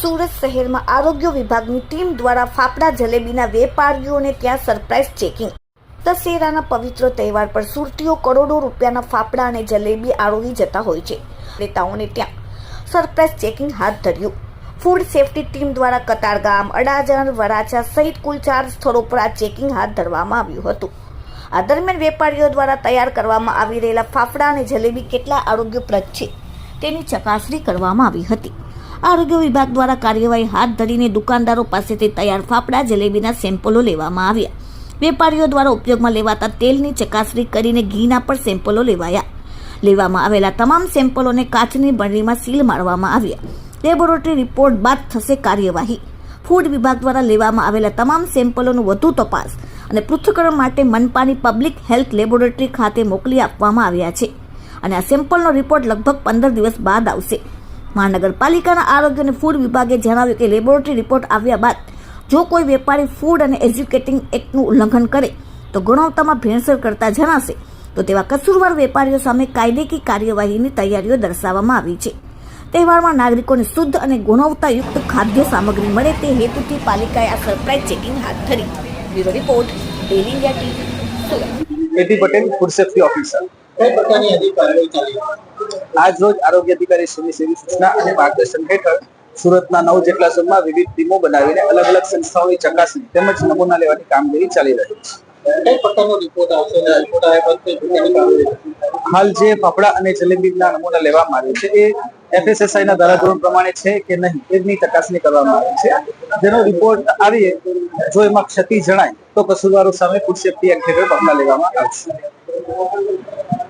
સુરત શહેરમાં આરોગ્ય વિભાગની ટીમ દ્વારા ફાફડા જલેબીના વેપારીઓને ત્યાં સરપ્રાઇઝ ચેકિંગ. દશેરાના પવિત્ર તહેવાર પર સુરતીઓ કરોડો રૂપિયાના ફાફડા અને જલેબી આરોગી જતા હોય છે. નેતાઓને ત્યાં સરપ્રાઇઝ ચેકિંગ હાથ ધર્યું. ફૂડ સેફટી ટીમ દ્વારા કતારગામ અડાજણ, વરાછા સહિત કુલ ચાર સ્થળો પર આ ચેકિંગ હાથ ધરવામાં આવ્યું હતું. આ દરમિયાન વેપારીઓ દ્વારા તૈયાર કરવામાં આવી રહેલા ફાફડા અને જલેબી કેટલા આરોગ્યપ્રદ છે તેની ચકાસણી કરવામાં આવી હતી. આરોગ્ય વિભાગ દ્વારા કાર્યવાહી હાથ ધરીને દુકાનદારો પાસેથી તૈયાર ફાફડા, જલેબીના સેમ્પલો લેવામાં આવ્યા. વેપારીઓ દ્વારા ઉપયોગમાં લેવાતા તેલની ચકાસણી કરીને ઘીના પણ સેમ્પલો લેવાયા. લેવામાં આવેલા તમામ સેમ્પલોને કાચની બરણીમાં સીલ મારવામાં આવ્યા. લેબોરેટરી રિપોર્ટ બાદ થશે કાર્યવાહી. ફૂડ વિભાગ દ્વારા લેવામાં આવેલા તમામ સેમ્પલોનું વધુ તપાસ અને પૃથ્થકરણ માટે મનપાની પબ્લિક હેલ્થ લેબોરેટરી ખાતે મોકલી આપવામાં આવ્યા છે. અને આ સેમ્પલનો રિપોર્ટ લગભગ પંદર દિવસ બાદ આવશે. મહાનગરપાલિકાના આરોગ્ય અને ફૂડ વિભાગે જણાવ્યું કે લેબોરેટરી રિપોર્ટ આવ્યા બાદ જો કોઈ વેપારી ફૂડ અને એજ્યુકેટિંગ એક્ટનું ઉલ્લંઘન કરે તો ગુણવત્તામાં ભેળસેળ કરતા જણાશે. તો તેવા કસૂરવાર વેપારીઓ સામે કાયદેકી કાર્યવાહીની તૈયારીઓ દર્શાવવામાં આવી છે. તહેવારમાં નાગરિકોને શુદ્ધ અને ગુણવત્તાયુક્ત ખાદ્ય સામગ્રી મળે તે હેતુથી પાલિકાએ આ સરપ્રાઇઝ ચેકિંગ હાથ ધરી. Report, daily India TV Patel, food safety officer. કઈ પ્રકારની અધિકારીઓ ચાલી આજ રોજ આરોગ્ય અધિકારી શ્રી સેવી સૂચના અને માર્ગદર્શન હેઠળ સુરતના નવ જેટલા ઝોનમાં વિવિધ ટીમો બનાવીને અલગ અલગ સંસ્થાઓની ચકાસણી તેમજ નમૂના લેવાની કામગીરી ચાલી રહી છે. કઈ પ્રકારનો રિપોર્ટ આવશે? રિપોર્ટ આવ્યા બાદ કઈ પ્રકારની કાર્યવાહી હાલ જે ફફડા અને જલેબીના નમૂના લેવામાં આવ્યો છે એ એફએસએસઆઈ ના ધારાધોરણ પ્રમાણે છે કે નહીં એની ચકાસણી કરવામાં આવી છે. જેનો રિપોર્ટ આવીએ જો એમાં ક્ષતિ જણાય તો કસુરવારો સામે ફૂડ સેફ્ટી એક્ટ હેઠળ પગલાં લેવામાં આવશે.